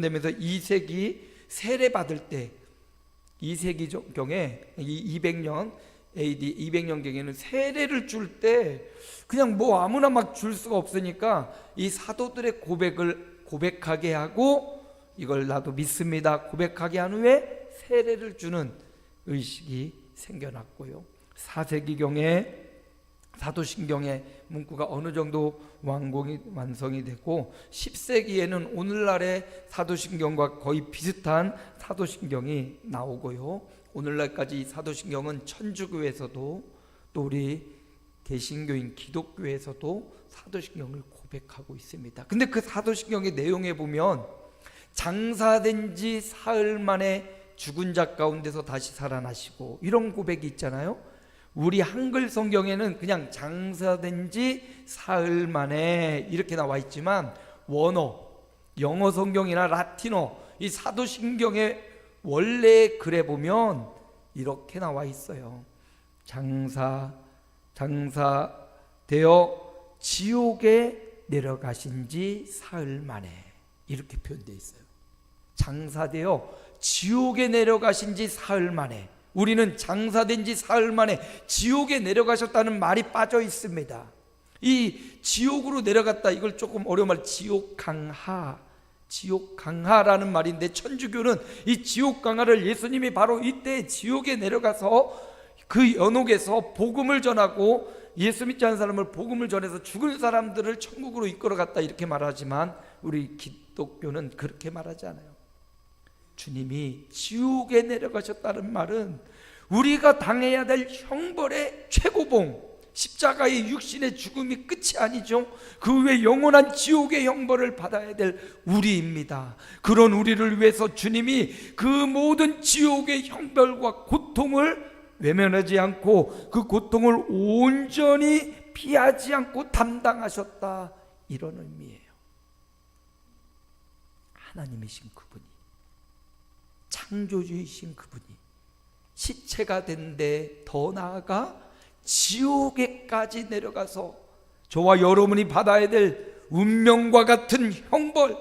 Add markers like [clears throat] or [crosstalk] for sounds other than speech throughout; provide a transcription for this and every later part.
되면서 이색이 세례 받을 때 이세기 경에 이 200년 AD 200년 경에는 세례를 줄 때 그냥 뭐 아무나 막 줄 수가 없으니까 이 사도들의 고백을 고백하게 하고 이걸 나도 믿습니다 고백하게 한 후에 세례를 주는 의식이 생겨났고요. 4세기 경에 사도신경의 문구가 어느 정도 완공이 완성이 되고 10세기에는 오늘날의 사도신경과 거의 비슷한 사도신경이 나오고요. 오늘날까지 이 사도신경은 천주교에서도 또 우리 개신교인 기독교에서도 사도신경을 고백하고 있습니다. 근데 그 사도신경의 내용에 보면 장사된 지 사흘 만에 죽은 자 가운데서 다시 살아나시고 이런 고백이 있잖아요. 우리 한글 성경에는 그냥 장사된 지 사흘 만에 이렇게 나와 있지만 원어, 영어 성경이나 라틴어, 이 사도신경의 원래 글에 보면 이렇게 나와 있어요. 장사, 장사 되어 지옥에 내려가신 지 사흘 만에 이렇게 표현되어 있어요. 장사되어 지옥에 내려가신 지 사흘 만에 우리는 장사된 지 사흘 만에 지옥에 내려가셨다는 말이 빠져 있습니다. 이 지옥으로 내려갔다 이걸 조금 어려운 말 지옥 강하 지옥 강하라는 말인데 천주교는 이 지옥 강하를 예수님이 바로 이때 지옥에 내려가서 그 연옥에서 복음을 전하고 예수 믿지 않는 사람을 복음을 전해서 죽은 사람들을 천국으로 이끌어갔다 이렇게 말하지만 우리 기독교는 그렇게 말하지 않아요. 주님이 지옥에 내려가셨다는 말은 우리가 당해야 될 형벌의 최고봉 십자가의 육신의 죽음이 끝이 아니죠. 그 외 영원한 지옥의 형벌을 받아야 될 우리입니다. 그런 우리를 위해서 주님이 그 모든 지옥의 형벌과 고통을 외면하지 않고 그 고통을 온전히 피하지 않고 담당하셨다. 이런 의미예요. 하나님이신 그분이 창조주이신 그분이 시체가 된데 더 나아가 지옥에까지 내려가서 저와 여러분이 받아야 될 운명과 같은 형벌,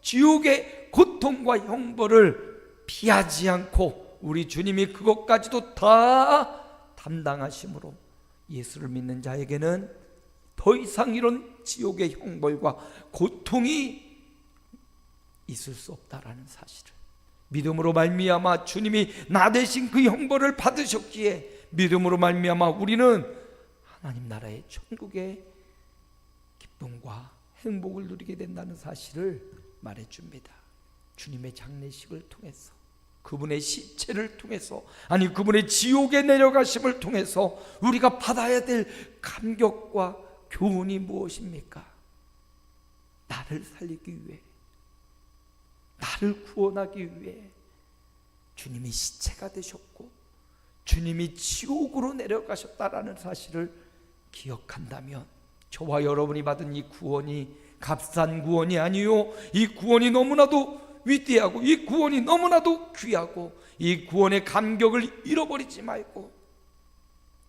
지옥의 고통과 형벌을 피하지 않고 우리 주님이 그것까지도 다 담당하심으로 예수를 믿는 자에게는 더 이상 이런 지옥의 형벌과 고통이 있을 수 없다라는 사실을 믿음으로 말미암아 주님이 나 대신 그 형벌을 받으셨기에 믿음으로 말미암아 우리는 하나님 나라의 천국의 기쁨과 행복을 누리게 된다는 사실을 말해 줍니다. 주님의 장례식을 통해서 그분의 시체를 통해서 아니 그분의 지옥에 내려가심을 통해서 우리가 받아야 될 감격과 교훈이 무엇입니까? 나를 살리기 위해 나를 구원하기 위해 주님이 시체가 되셨고 주님이 지옥으로 내려가셨다라는 사실을 기억한다면 저와 여러분이 받은 이 구원이 값싼 구원이 아니요 이 구원이 너무나도 위대하고 이 구원이 너무나도 귀하고 이 구원의 감격을 잃어버리지 말고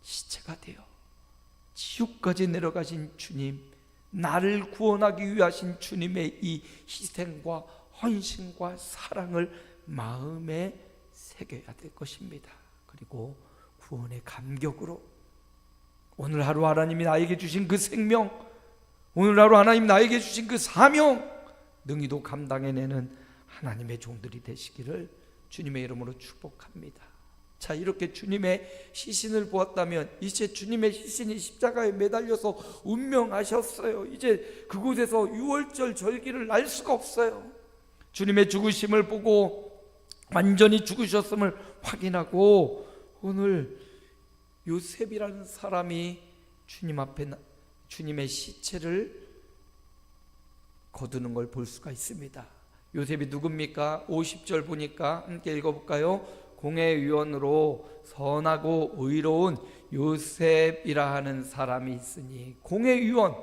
시체가 되어 지옥까지 내려가신 주님 나를 구원하기 위하신 주님의 이 희생과 헌신과 사랑을 마음에 새겨야 될 것입니다. 그리고 구원의 감격으로 오늘 하루 하나님이 나에게 주신 그 생명, 오늘 하루 하나님 나에게 주신 그 사명, 능히도 감당해내는 하나님의 종들이 되시기를 주님의 이름으로 축복합니다. 자, 이렇게 주님의 시신을 보았다면 이제 주님의 시신이 십자가에 매달려서 운명하셨어요. 이제 그곳에서 유월절 절기를 날 수가 없어요. 주님의 죽으심을 보고 완전히 죽으셨음을 확인하고 오늘 요셉이라는 사람이 주님 앞에 나- 주님의 시체를 거두는 걸 볼 수가 있습니다. 요셉이 누굽니까? 50절 보니까 함께 읽어볼까요? 공회위원으로 선하고 의로운 요셉이라 하는 사람이 있으니 공회위원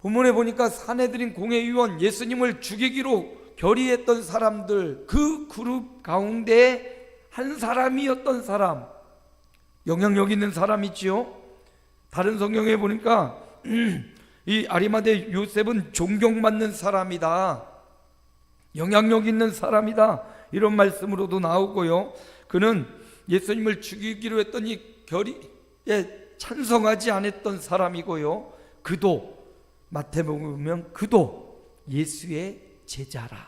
본문에 보니까 사내들인 공회위원 예수님을 죽이기로 결의했던 사람들 그 그룹 가운데 한 사람이었던 사람 영향력 있는 사람이지요. 다른 성경에 보니까 [clears throat] 이 아리마대 요셉은 존경받는 사람이다. 영향력 있는 사람이다. 이런 말씀으로도 나오고요. 그는 예수님을 죽이기로 이 결의에 찬성하지 않았던 사람이고요. 그도 마태복음 보면 그도 예수의 제자라.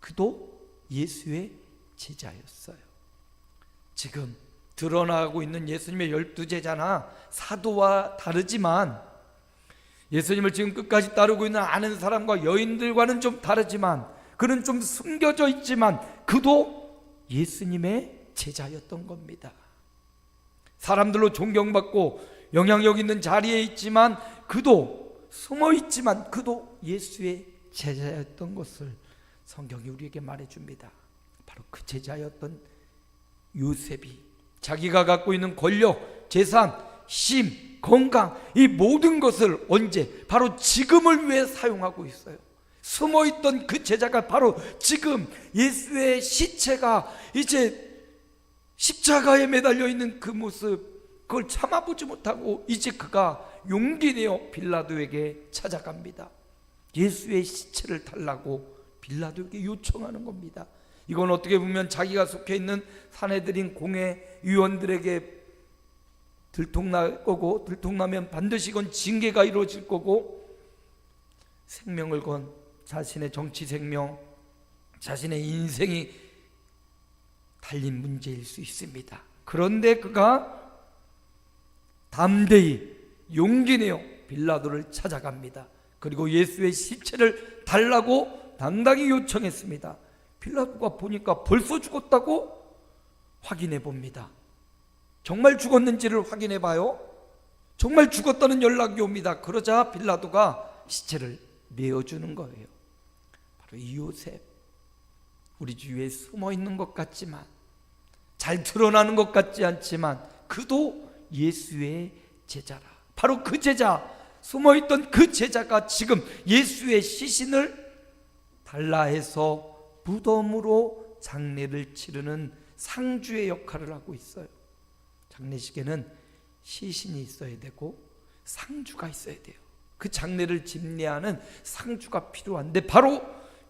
그도 예수의 제자였어요. 지금 드러나고 있는 예수님의 열두 제자나 사도와 다르지만 예수님을 지금 끝까지 따르고 있는 아는 사람과 여인들과는 좀 다르지만 그는 좀 숨겨져 있지만 그도 예수님의 제자였던 겁니다. 사람들로 존경받고 영향력 있는 자리에 있지만 그도 숨어 있지만 그도 예수의 제자였던 것을 성경이 우리에게 말해 줍니다. 바로 그 제자였던 요셉이 자기가 갖고 있는 권력, 재산, 심, 건강 이 모든 것을 언제 바로 지금을 위해 사용하고 있어요. 숨어 있던 그 제자가 바로 지금 예수의 시체가 이제 십자가에 매달려 있는 그 모습 그걸 참아보지 못하고 이제 그가 용기 내어 빌라도에게 찾아갑니다. 예수의 시체를 달라고 빌라도에게 요청하는 겁니다. 이건 어떻게 보면 자기가 속해 있는 사내들인 공회 위원들에게 들통날 거고 들통나면 반드시 이건 징계가 이루어질 거고 생명을 건 자신의 정치 생명, 자신의 인생이 달린 문제일 수 있습니다. 그런데 그가 담대히 용기 내어 빌라도를 찾아갑니다. 그리고 예수의 시체를 달라고 당당히 요청했습니다. 빌라도가 보니까 벌써 죽었다고 확인해 봅니다. 정말 죽었는지를 확인해 봐요. 정말 죽었다는 연락이 옵니다. 그러자 빌라도가 시체를 내어주는 거예요. 바로 이 요셉. 우리 주위에 숨어 있는 것 같지만 잘 드러나는 것 같지 않지만 그도 예수의 제자라. 바로 그 제자, 숨어 있던 그 제자가 지금 예수의 시신을 달라 해서 무덤으로 장례를 치르는 상주의 역할을 하고 있어요. 장례식에는 시신이 있어야 되고 상주가 있어야 돼요. 그 장례를 집례하는 상주가 필요한데 바로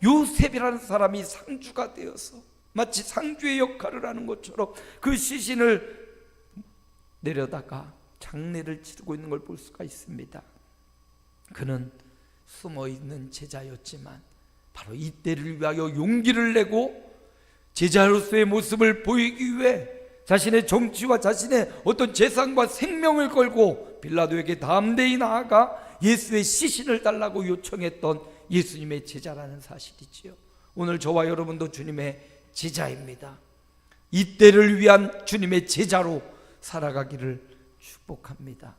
요셉이라는 사람이 상주가 되어서 마치 상주의 역할을 하는 것처럼 그 시신을 내려다가 장례를 치르고 있는 걸 볼 수가 있습니다. 그는 숨어 있는 제자였지만 바로 이때를 위하여 용기를 내고 제자로서의 모습을 보이기 위해 자신의 정치와 자신의 어떤 재산과 생명을 걸고 빌라도에게 담대히 나아가 예수의 시신을 달라고 요청했던 예수님의 제자라는 사실이지요. 오늘 저와 여러분도 주님의 제자입니다. 이때를 위한 주님의 제자로 살아가기를 축복합니다.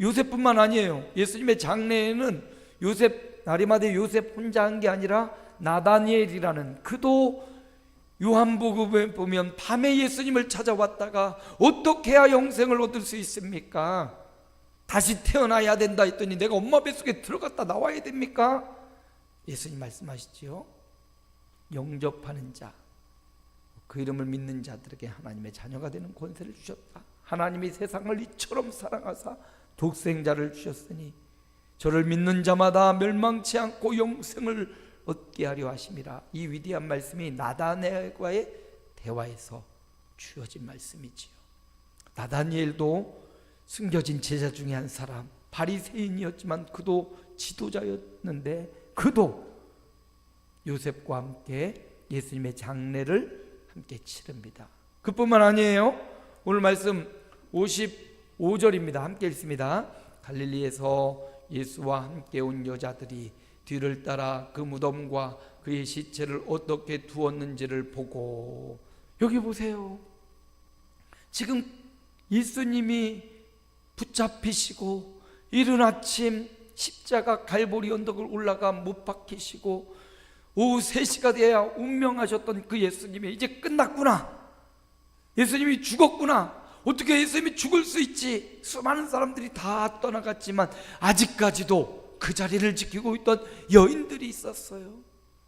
요셉뿐만 아니에요. 예수님의 장례에는 요셉 나리마대 요셉 혼자 한 게 아니라 나다니엘이라는 그도 요한복음에 보면 밤에 예수님을 찾아왔다가 어떻게 해야 영생을 얻을 수 있습니까? 다시 태어나야 된다 했더니 내가 엄마 뱃속에 들어갔다 나와야 됩니까? 예수님 말씀하시지요. 영접하는 자, 그 이름을 믿는 자들에게 하나님의 자녀가 되는 권세를 주셨다. 하나님이 세상을 이처럼 사랑하사 독생자를 주셨으니 저를 믿는 자마다 멸망치 않고 영생을 얻게 하려 하심이라. 이 위대한 말씀이 나다니엘과의 대화에서 주어진 말씀이지요. 나다니엘도 숨겨진 제자 중에 한 사람, 바리새인이었지만 그도 지도자였는데 그도 요셉과 함께 예수님의 장례를 함께 치릅니다. 그뿐만 아니에요. 오늘 말씀 55절입니다. 함께 읽습니다. 갈릴리에서 예수와 함께 온 여자들이 뒤를 따라 그 무덤과 그의 시체를 어떻게 두었는지를 보고 여기 보세요. 지금 예수님이 붙잡히시고 이른 아침 십자가 갈보리 언덕을 올라가 못 박히시고 오후 3시가 돼야 운명하셨던 그 예수님이 이제 끝났구나. 예수님이 죽었구나. 어떻게 예수님이 죽을 수 있지? 수많은 사람들이 다 떠나갔지만 아직까지도 그 자리를 지키고 있던 여인들이 있었어요.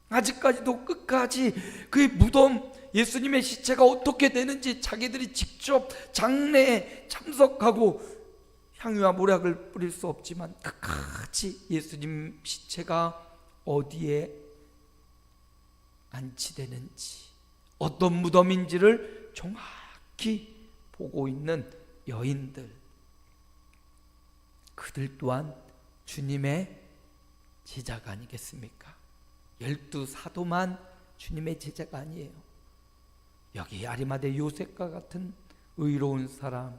아직까지도 끝까지 그의 무덤 예수님의 시체가 어떻게 되는지 자기들이 직접 장례에 참석하고 향유와 모략을 뿌릴 수 없지만 끝까지 예수님 시체가 어디에 안치되는지 어떤 무덤인지를 정확히 보고 있는 여인들 그들 또한 주님의 제자가 아니겠습니까? 열두 사도만 주님의 제자가 아니에요. 여기 아리마대 요셉과 같은 의로운 사람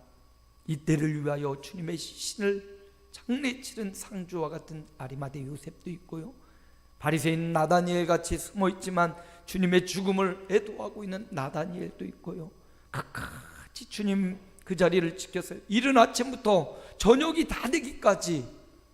이때를 위하여 주님의 시신을 장례 치른 상주와 같은 아리마대 요셉도 있고요. 바리새인 나다니엘 같이 숨어 있지만 주님의 죽음을 애도하고 있는 나다니엘도 있고요. 끝까지 주님 그 자리를 지켰어요. 이른 아침부터 저녁이 다 되기까지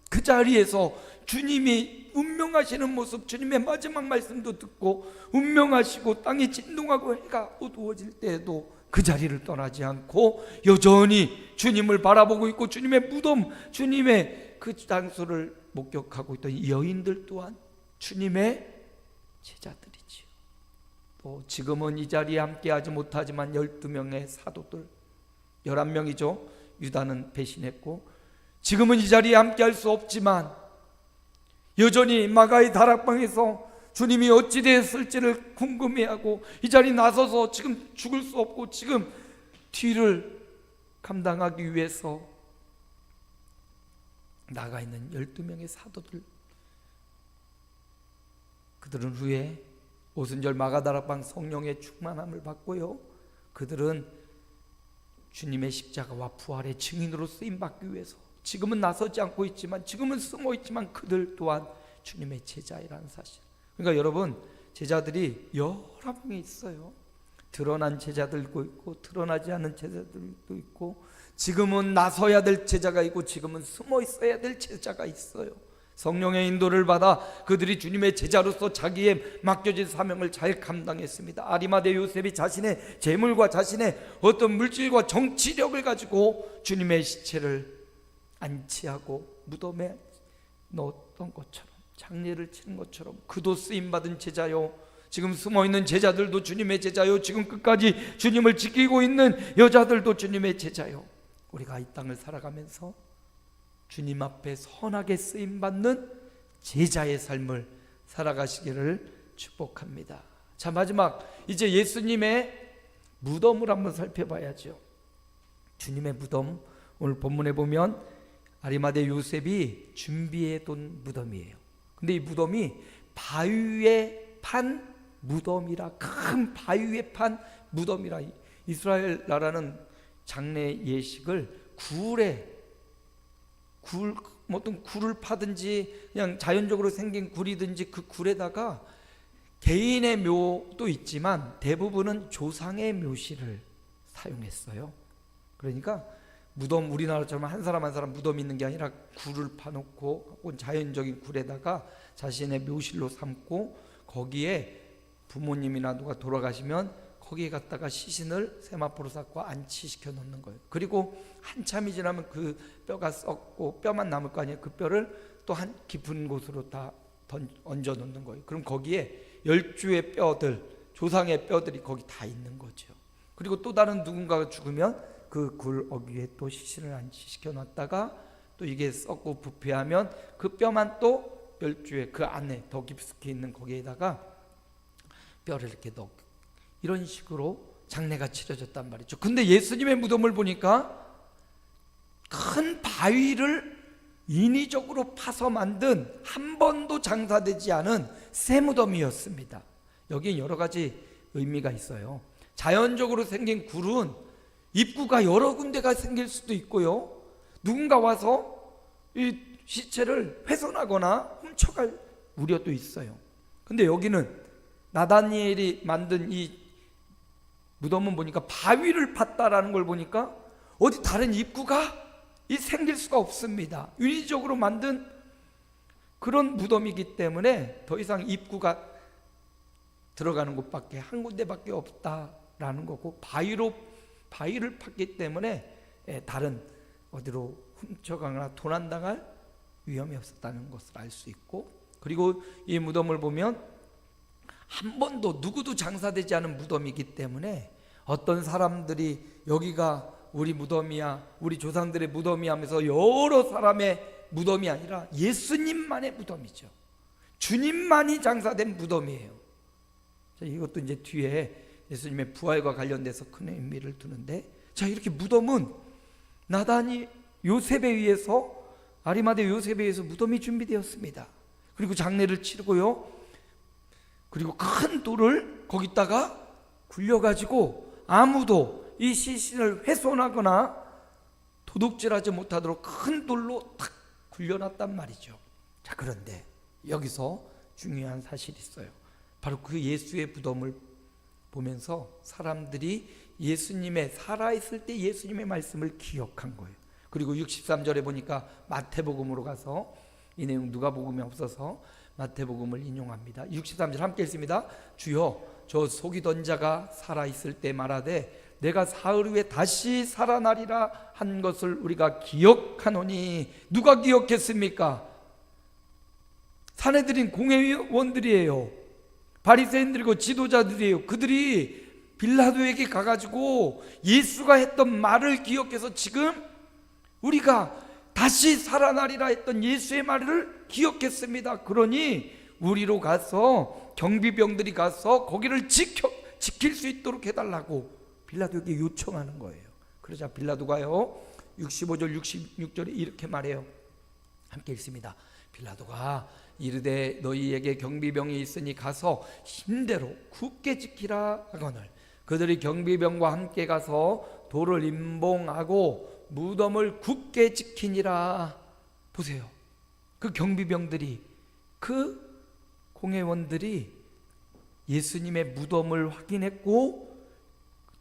그 자리에서 주님이 운명하시는 모습, 주님의 마지막 말씀도 듣고 운명하시고 땅이 진동하고 해가 어두워질 때에도 그 자리를 떠나지 않고 여전히 주님을 바라보고 있고 주님의 무덤, 주님의 그 장소를 목격하고 있던 이 여인들 또한 주님의 제자들이지요. 또 지금은 이 자리에 함께하지 못하지만 12명의 사도들 11명이죠. 유다는 배신했고 지금은 이 자리에 함께할 수 없지만 여전히 마가의 다락방에서 주님이 어찌 되었을지를 궁금해하고 이 자리에 나서서 지금 죽을 수 없고 지금 뒤를 감당하기 위해서 나가 있는 12명의 사도들 그들은 후에 오순절 마가다락방 성령의 충만함을 받고요. 그들은 주님의 십자가와 부활의 증인으로 쓰임 받기 위해서 지금은 나서지 않고 있지만 지금은 숨어 있지만 그들 또한 주님의 제자이라는 사실. 그러니까 여러분 제자들이 여러 명이 있어요. 드러난 제자들도 있고 드러나지 않은 제자들도 있고 지금은 나서야 될 제자가 있고 지금은 숨어 있어야 될 제자가 있어요. 성령의 인도를 받아 그들이 주님의 제자로서 자기의 맡겨진 사명을 잘 감당했습니다. 아리마대 요셉이 자신의 재물과 자신의 어떤 물질과 정치력을 가지고 주님의 시체를 안치하고 무덤에 넣었던 것처럼 장례를 치는 것처럼 그도 쓰임 받은 제자요. 지금 숨어 있는 제자들도 주님의 제자요. 지금 끝까지 주님을 지키고 있는 여자들도 주님의 제자요. 우리가 이 땅을 살아가면서 주님 앞에 선하게 쓰임 받는 제자의 삶을 살아가시기를 축복합니다. 자 마지막 이제 예수님의 무덤을 한번 살펴봐야죠. 주님의 무덤 오늘 본문에 보면 아리마대 요셉이 준비해 둔 무덤이에요. 근데 이 무덤이 바위에 판 무덤이라 큰 바위에 판 무덤이라 이스라엘 나라는 장례 예식을 굴에 굴뭐 어떤 굴을 파든지 그냥 자연적으로 생긴 굴이든지 그 굴에다가 개인의 묘도 있지만 대부분은 조상의 묘실을 사용했어요. 그러니까 무덤 우리나라처럼 한 사람 한 사람 무덤 있는 게 아니라 굴을 파놓고 혹은 자연적인 굴에다가 자신의 묘실로 삼고 거기에 부모님이나 누가 돌아가시면 거기에 갖다가 시신을 세마포로 쌓고 안치시켜 놓는 거예요. 그리고 한참이 지나면 그 뼈가 썩고 뼈만 남을 거 아니에요. 그 뼈를 또 한 깊은 곳으로 다 던, 얹어 놓는 거예요. 그럼 거기에 열주의 뼈들, 조상의 뼈들이 거기 다 있는 거죠. 그리고 또 다른 누군가가 죽으면 그 굴 어귀에 또 시신을 안치시켜 놨다가 또 이게 썩고 부패하면 그 뼈만 또 열주의 그 안에 더 깊숙이 있는 거기에다가 뼈를 이렇게 넣고 이런 식으로 장례가 치러졌단 말이죠. 근데 예수님의 무덤을 보니까 큰 바위를 인위적으로 파서 만든 한 번도 장사되지 않은 새 무덤이었습니다. 여기에 여러 가지 의미가 있어요. 자연적으로 생긴 굴은 입구가 여러 군데가 생길 수도 있고요. 누군가 와서 이 시체를 훼손하거나 훔쳐갈 우려도 있어요. 근데 여기는 나다니엘이 만든 이 무덤은 보니까 바위를 팠다라는 걸 보니까 어디 다른 입구가 이 생길 수가 없습니다. 윤리적으로 만든 그런 무덤이기 때문에 더 이상 입구가 들어가는 곳밖에 한 군데밖에 없다라는 거고 바위로 바위를 팠기 때문에 예, 다른 어디로 훔쳐가거나 도난당할 위험이 없었다는 것을 알 수 있고 그리고 이 무덤을 보면 한 번도 누구도 장사되지 않은 무덤이기 때문에 어떤 사람들이 여기가 우리 무덤이야, 우리 조상들의 무덤이 하면서 여러 사람의 무덤이 아니라 예수님만의 무덤이죠. 주님만이 장사된 무덤이에요. 자, 이것도 이제 뒤에 예수님의 부활과 관련돼서 큰 의미를 두는데 자 이렇게 무덤은 나단이 요셉에 의해서 아리마대 요셉에 의해서 무덤이 준비되었습니다. 그리고 장례를 치르고요. 그리고 큰 돌을 거기다가 굴려가지고 아무도 이 시신을 훼손하거나 도둑질하지 못하도록 큰 돌로 탁 굴려놨단 말이죠. 자 그런데 여기서 중요한 사실이 있어요. 바로 그 예수의 무덤을 보면서 사람들이 예수님의 살아있을 때 예수님의 말씀을 기억한 거예요. 그리고 63절에 보니까 마태복음으로 가서 이 내용 누가복음에 없어서 마태복음을 인용합니다. 63절 함께 읽습니다. 주여 저 속이던 자가 살아 있을 때 말하되 내가 사흘 후에 다시 살아나리라 한 것을 우리가 기억하노니 누가 기억했습니까? 사내들인 공회원들이에요. 바리새인들이고 지도자들이에요. 그들이 빌라도에게 가가지고 예수가 했던 말을 기억해서 지금 우리가 다시 살아나리라 했던 예수의 말을 기억했습니다. 그러니 우리로 가서 경비병들이 가서 거기를 지켜 지킬 수 있도록 해달라고 빌라도에게 요청하는 거예요. 그러자 빌라도가요 65절 66절에 이렇게 말해요. 함께 읽습니다. 빌라도가 이르되 너희에게 경비병이 있으니 가서 힘대로 굳게 지키라 하거늘 그들이 경비병과 함께 가서 돌을 임봉하고 무덤을 굳게 지키니라 보세요. 그 경비병들이 그 공회원들이 예수님의 무덤을 확인했고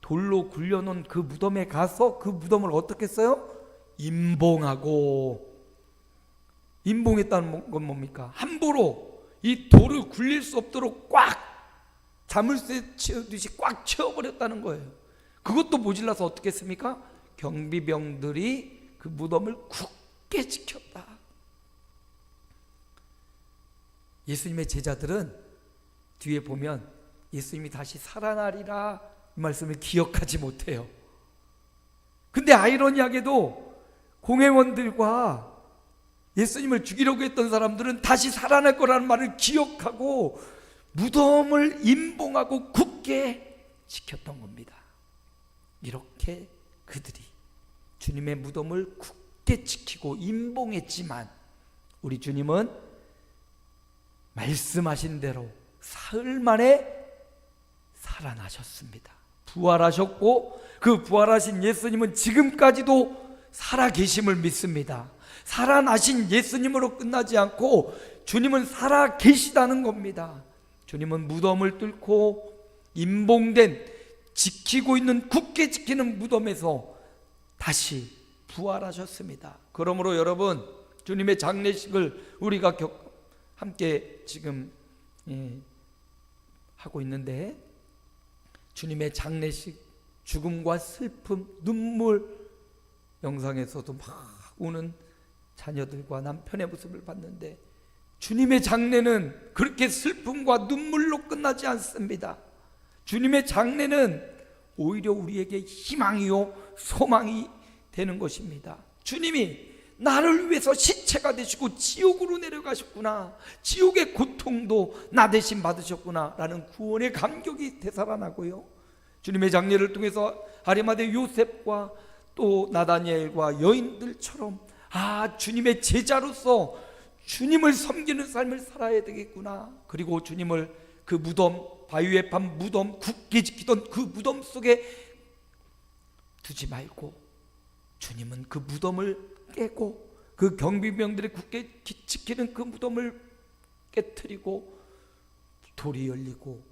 돌로 굴려놓은 그 무덤에 가서 그 무덤을 어떻게 했어요? 임봉하고 임봉했다는 건 뭡니까? 함부로 이 돌을 굴릴 수 없도록 꽉 자물쇠 채우듯이 꽉 채워버렸다는 거예요. 그것도 모질라서 어떻게 했습니까? 경비병들이 그 무덤을 굳게 지켰다. 예수님의 제자들은 뒤에 보면 예수님이 다시 살아나리라 이 말씀을 기억하지 못해요. 근데 아이러니하게도 공회원들과 예수님을 죽이려고 했던 사람들은 다시 살아날 거라는 말을 기억하고 무덤을 임봉하고 굳게 지켰던 겁니다. 이렇게 그들이 주님의 무덤을 굳게 지키고 임봉했지만 우리 주님은 말씀하신 대로 사흘 만에 살아나셨습니다. 부활하셨고 그 부활하신 예수님은 지금까지도 살아 계심을 믿습니다. 살아나신 예수님으로 끝나지 않고 주님은 살아 계시다는 겁니다. 주님은 무덤을 뚫고 임봉된 지키고 있는 굳게 지키는 무덤에서 다시 부활하셨습니다. 그러므로 여러분 주님의 장례식을 우리가 격, 함께 지금 예, 하고 있는데 주님의 장례식 죽음과 슬픔 눈물 영상에서도 막 우는 자녀들과 남편의 모습을 봤는데 주님의 장례는 그렇게 슬픔과 눈물로 끝나지 않습니다. 주님의 장례는 오히려 우리에게 희망이요 소망이 되는 것입니다. 주님이 나를 위해서 시체가 되시고 지옥으로 내려가셨구나. 지옥의 고통도 나 대신 받으셨구나. 라는 구원의 감격이 되살아나고요. 주님의 장례를 통해서 아리마대 요셉과 또 나다니엘과 여인들처럼 아, 주님의 제자로서 주님을 섬기는 삶을 살아야 되겠구나. 그리고 주님을 그 무덤, 바위의 밤 무덤, 굳게 지키던 그 무덤 속에 두지 말고 주님은 그 무덤을 깨고 그 경비병들이 굳게 지키는 그 무덤을 깨뜨리고 돌이 열리고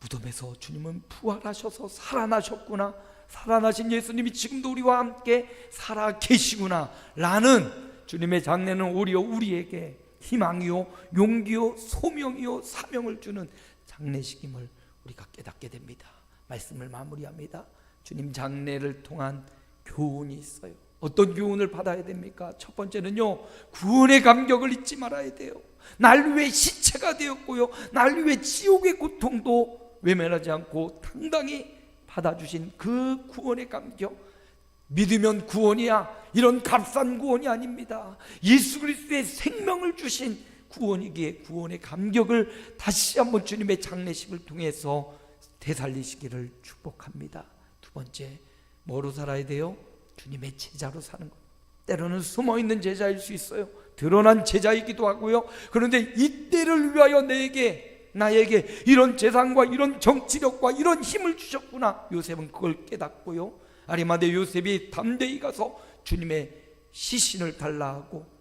무덤에서 주님은 부활하셔서 살아나셨구나. 살아나신 예수님이 지금도 우리와 함께 살아 계시구나. 라는 주님의 장례는 오히려 우리에게 희망이요, 용기요, 소명이요, 사명을 주는 장례식임을 우리가 깨닫게 됩니다. 말씀을 마무리합니다. 주님 장례를 통한 교훈이 있어요. 어떤 교훈을 받아야 됩니까? 첫 번째는요, 구원의 감격을 잊지 말아야 돼요. 날 위해 시체가 되었고요, 날 위해 지옥의 고통도 외면하지 않고 당당히 받아주신 그 구원의 감격. 믿으면 구원이야. 이런 값싼 구원이 아닙니다. 예수 그리스도의 생명을 주신 구원이기에 구원의 감격을 다시 한번 주님의 장례식을 통해서 되살리시기를 축복합니다. 두 번째, 뭐로 살아야 돼요? 주님의 제자로 사는 것. 때로는 숨어 있는 제자일 수 있어요. 드러난 제자이기도 하고요. 그런데 이때를 위하여 내게 나에게 이런 재산과 이런 정치력과 이런 힘을 주셨구나. 요셉은 그걸 깨닫고요. 아리마대 요셉이 담대히 가서 주님의 시신을 달라 하고